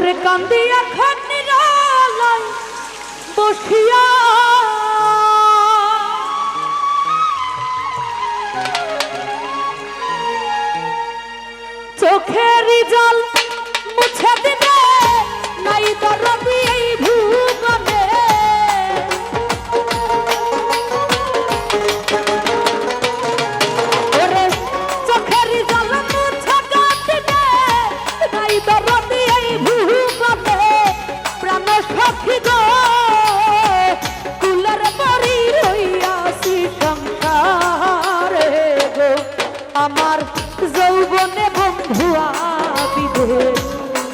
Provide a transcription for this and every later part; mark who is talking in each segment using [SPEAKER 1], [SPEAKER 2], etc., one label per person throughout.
[SPEAKER 1] ওরে কান্দি এখন নিরালায় বসিয়া। চোখের জল মুছে দিবে নাই দরদ।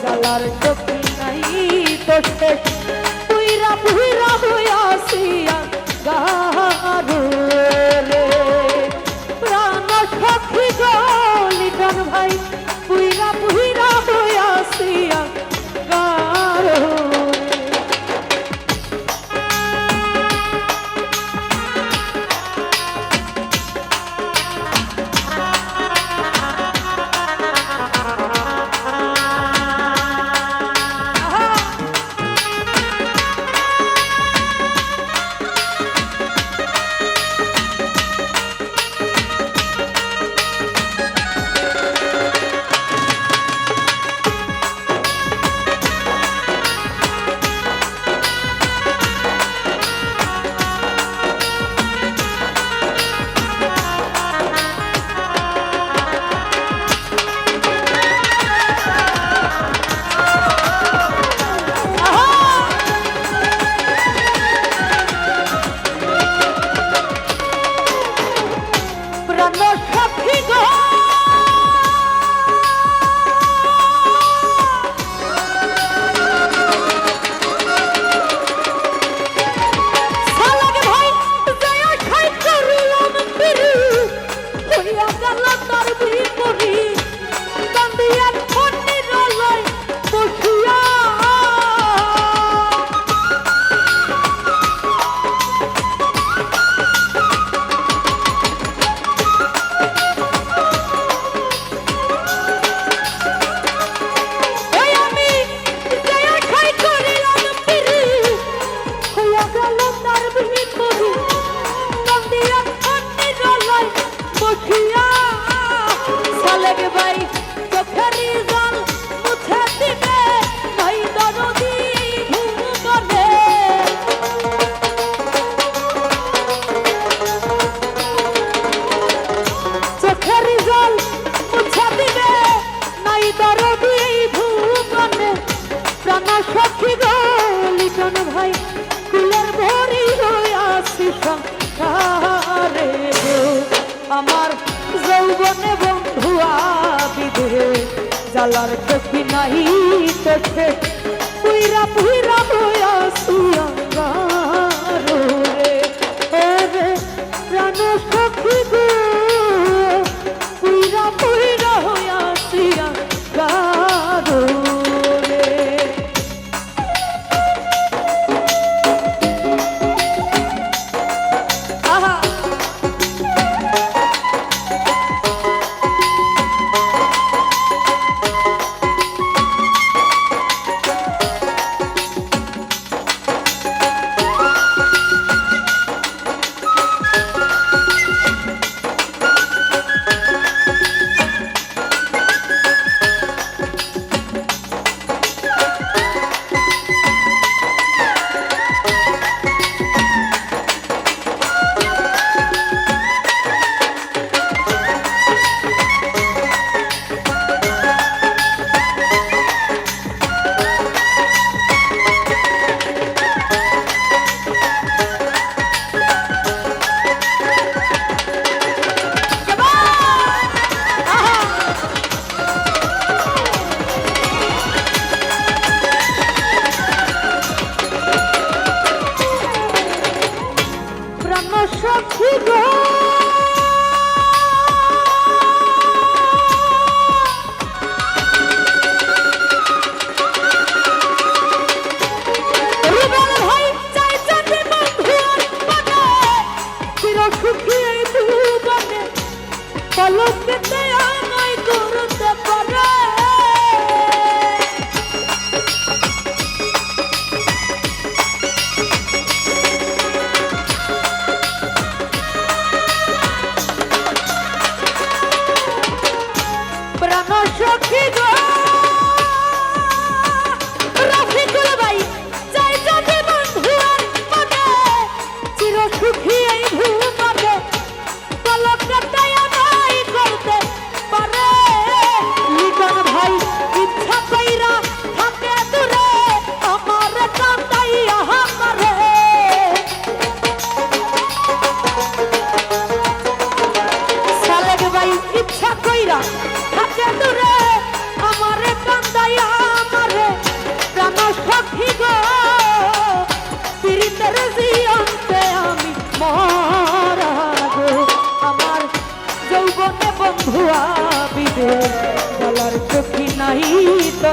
[SPEAKER 1] জ্বালার চোখি নাই তো শেষ তুই রাবুই রাবুই আসিয়া গাহার সারে আমার যৌবনে বন্ধু আবিদে জ্বালার চোখি নাহি তোকে পুইরা পুইরা বয়া সুয়াঙ্গার রে, প্রাণ সখী কইরা থাকে দূরে, আমারে কান্দাই আমারে প্রাণ সখী গো। পীড়িতের জিয়ন্তে আমি মরা আমার যৌবনে বন্ধু আবিদে, বলার চোখি নাই তো